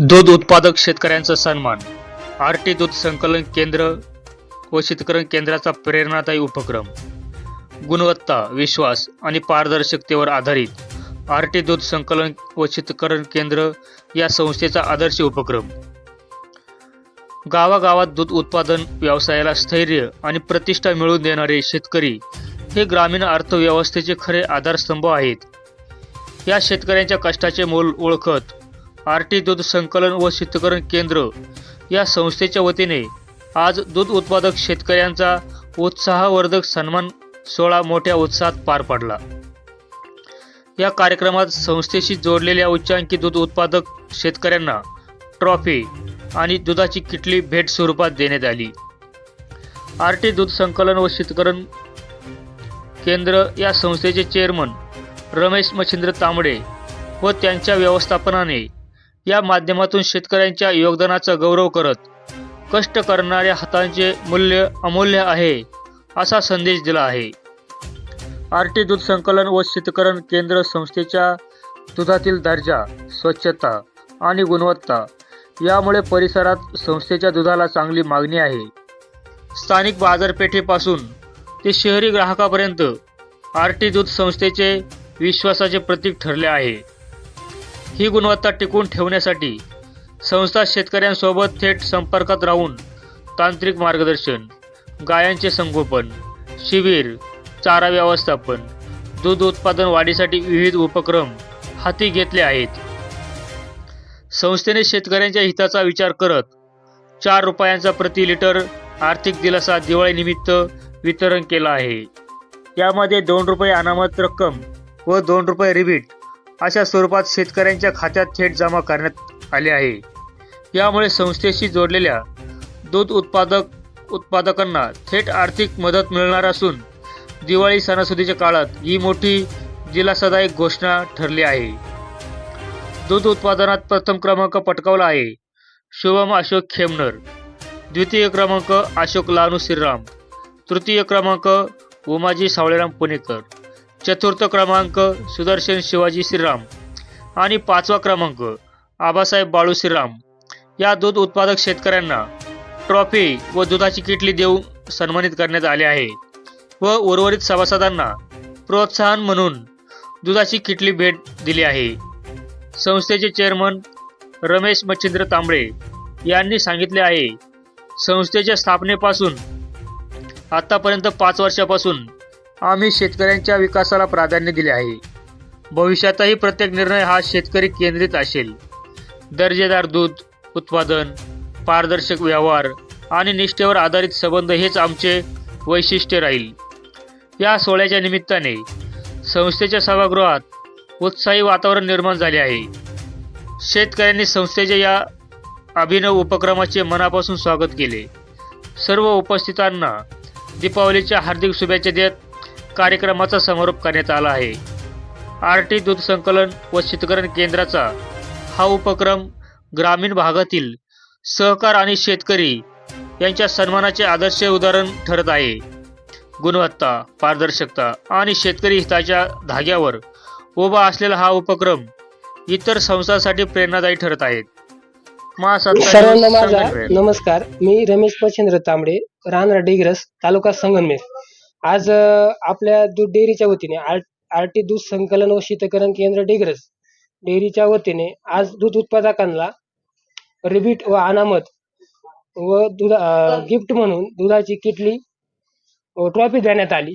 दूध उत्पादक शेतकऱ्यांचा सन्मान आरटी दूध संकलन केंद्र व शीतकरण केंद्राचा प्रेरणादायी उपक्रम गुणवत्ता विश्वास आणि पारदर्शकतेवर आधारित आरटी दूध संकलन व शीतकरण केंद्र या संस्थेचा आदर्श उपक्रम. गावागावात दूध उत्पादन व्यवसायाला स्थैर्य आणि प्रतिष्ठा मिळवून देणारे शेतकरी हे ग्रामीण अर्थव्यवस्थेचे खरे आधारस्तंभ आहेत. या शेतकऱ्यांच्या कष्टाचे मोल ओळखत आर टी दूध संकलन व शीतकरण केंद्र या संस्थेच्या वतीने आज दूध उत्पादक शेतकऱ्यांचा उत्साहवर्धक सन्मान सोहळा मोठ्या उत्साहात पार पडला. या कार्यक्रमात संस्थेशी जोडलेल्या उच्चांकी दूध उत्पादक शेतकऱ्यांना ट्रॉफी आणि दुधाची किटली भेट स्वरूपात देण्यात आली. आर टी दूध संकलन व शीतकरण केंद्र या संस्थेचे चेअरमन रमेश मच्छिंद्र तांबडे व त्यांच्या व्यवस्थापनाने या माध्यमातून शेतकऱ्यांच्या योगदानाचा गौरव करत कष्ट करणाऱ्या हातांचे मूल्य अमूल्य आहे असा संदेश दिला आहे. आरटी दूध संकलन व शीतकरण केंद्र संस्थेच्या दुधातील दर्जा स्वच्छता आणि गुणवत्ता यामुळे परिसरात संस्थेच्या दुधाला चांगली मागणी आहे. स्थानिक बाजारपेठेपासून ते शहरी ग्राहकापर्यंत आरटी दूध संस्थेचे विश्वासाचे प्रतीक ठरले आहे. ही गुणवत्ता टिकवून ठेवण्यासाठी संस्था शेतकऱ्यांसोबत थेट संपर्कात राहून तांत्रिक मार्गदर्शन गायांचे संगोपन शिबिर चारा व्यवस्थापन दूध उत्पादन वाढीसाठी विविध उपक्रम हाती घेतले आहेत. संस्थेने शेतकऱ्यांच्या हिताचा विचार करत चार रुपयांचा प्रति लिटर आर्थिक दिलासा दिवाळीनिमित्त वितरण केला आहे. यामध्ये दोन रुपये अनामत रक्कम व दोन रुपये रिबीट अशा स्वरूपात शेतकऱ्यांच्या खात्यात थेट जमा करण्यात आले आहे. यामुळे संस्थेशी जोडलेल्या दूध उत्पादक उत्पादकांना थेट आर्थिक मदत मिळणार असून दिवाळी सणासुदीच्या काळात ही मोठी दिलासादायक घोषणा ठरली आहे. दूध उत्पादनात प्रथम क्रमांक पटकावला आहे. शुभम अशोक खेमनर. द्वितीय क्रमांक अशोक लानू श्रीराम. तृतीय क्रमांक उमाजी सावळेराम पुणेकर. चतुर्थ क्रमांक सुदर्शन शिवाजी श्रीराम आणि पाचवा क्रमांक आबासाहेब बाळू श्रीराम. या दूध उत्पादक शेतकऱ्यांना ट्रॉफी व दुधाची किटली देऊन सन्मानित करण्यात आले आहे व उर्वरित सभासदांना प्रोत्साहन म्हणून दुधाची किटली भेट दिली आहे. संस्थेचे चेअरमन रमेश मच्छिंद्र तांबळे यांनी सांगितले आहे संस्थेच्या स्थापनेपासून आतापर्यंत पाच वर्षापासून आम्ही शेतकऱ्यांच्या विकासाला प्राधान्य दिले आहे. भविष्यातही प्रत्येक निर्णय हा शेतकरी केंद्रित असेल. दर्जेदार दूध उत्पादन पारदर्शक व्यवहार आणि निष्ठेवर आधारित संबंध हेच आमचे वैशिष्ट्य राहील. या सोहळ्याच्या निमित्ताने संस्थेच्या सभागृहात उत्साही वातावरण निर्माण झाले आहे. शेतकऱ्यांनी संस्थेच्या या अभिनव उपक्रमाचे मनापासून स्वागत केले. सर्व उपस्थितांना दीपावलीच्या हार्दिक शुभेच्छा देत कार्यक्रमाचा समारोप करण्यात आला आहे. आर टी दूध संकलन व शीतकरण केंद्राचा हा उपक्रम ग्रामीण भागातील सहकार आणि शेतकरी यांच्या सन्मानाचे आदर्श उदाहरण ठरत आहे. गुणवत्ता पारदर्शकता आणि शेतकरी हिताच्या धाग्यावर उभा असलेला हा उपक्रम इतर संस्थांसाठी प्रेरणादायी ठरत आहेत सर्वांना माझा. नमस्कार. मी रमेश मच्छिंद्र तांबडे राहणार डिग्रस तालुका संगमनेर. आज आपल्या दूध डेअरीच्या वतीने आर आर टी दूध संकलन व शीतकरण केंद्र डेग्रस डेअरीच्या वतीने आज दूध उत्पादकांना रिबीट व अनामत व दुधा गिफ्ट म्हणून दुधाची किटली व ट्रॉफी देण्यात आली.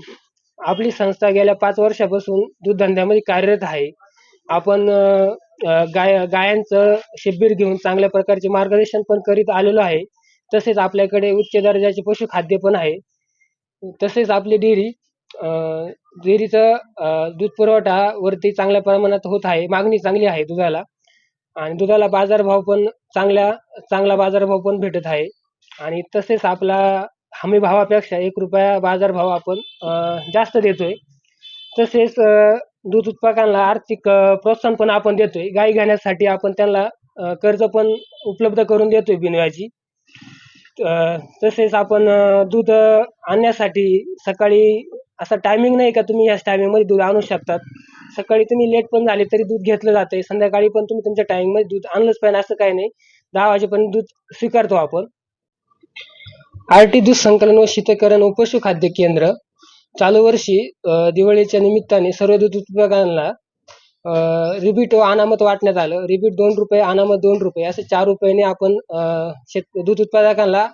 आपली संस्था गेल्या पाच वर्षापासून दूध धंद्यामध्ये कार्यरत आहे. आपण गाय गायांचं शिबिर घेऊन चांगल्या प्रकारचे मार्गदर्शन पण करीत आलेलो आहे. तसेच आपल्याकडे उच्च दर्जाचे पशुखाद्य पण आहे. तसेच आपली डेअरी डेअरीचा दूध पुरवठा वरती चांगल्या प्रमाणात होत आहे. मागणी चांगली आहे दुधाला. आणि दुधाला बाजारभाव पण चांगल्या चांगला बाजारभाव पण भेटत आहे. आणि तसेच आपला हमी भावापेक्षा एक रुपया बाजारभाव आपण जास्त देतोय. तसेच दूध उत्पादकांना आर्थिक प्रोत्साहन पण आपण देतोय. गाई घेण्यासाठी आपण त्यांना कर्ज पण उपलब्ध करून देतोय बिनव्याजी. तसेच आपण दूध आणण्यासाठी सकाळी असा टायमिंग नाही का तुम्ही याच टायमिंगमध्ये दूध आणू शकतात. सकाळी तुम्ही लेट पण झाले तरी दूध घेतलं जातंय. संध्याकाळी पण तुम्ही तुमच्या टायमिंगमध्ये मध्ये दूध आणलंच पाहिजे असं काही नाही. दहा वाजेपर्यंत दूध स्वीकारतो आपण. आरटी दूध संकलन व शीतकरण व पशुखाद्य केंद्र चालू वर्षी दिवाळीच्या निमित्ताने सर्व दूध उत्पादकांना रिबीट व अनामत वाटण्यात आलं. रिबीट दोन रुपये अनामत दोन रुपये. असे चार रुपयाने आपण शेत दूध उत्पादकांना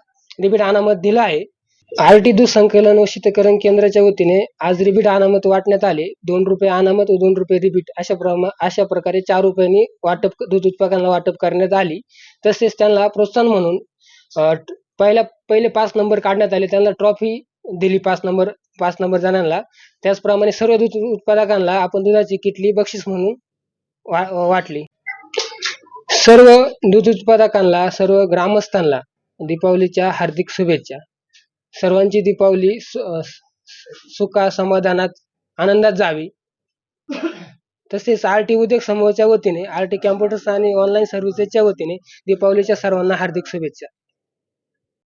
रिबीट अनामत दिलं आहे. आरटी दूध संकलन व शीतकरण केंद्राच्या वतीने आज रिबीट अनामत वाटण्यात आले. दोन रुपये अनामत व दोन रुपये रिबीट अशा प्रमा अशा प्रकारे चार रुपयांनी वाटप दूध उत्पादकांना वाटप करण्यात आली. तसेच त्यांना प्रोत्साहन म्हणून पहिल्या पहिले पाच नंबर काढण्यात आले. त्यांना ट्रॉफी दिली पाच नंबर. पाच नंबर जणांना त्याचप्रमाणे सर्व दूध उत्पादकांना आपण दुधाची किटली बक्षीस म्हणून वा- वाटली. सर्व दूध उत्पादकांना सर्व ग्रामस्थांना दीपावलीच्या हार्दिक शुभेच्छा. सर्वांची दीपावली सुखा समाधानात आनंदात जावी. तसेच आर टी उद्योग समूहाच्या वतीने आर टी कॅम्प्युटर्स आणि ऑनलाईन सर्व्हिसेसच्या वतीने दीपावलीच्या सर्वांना हार्दिक शुभेच्छा.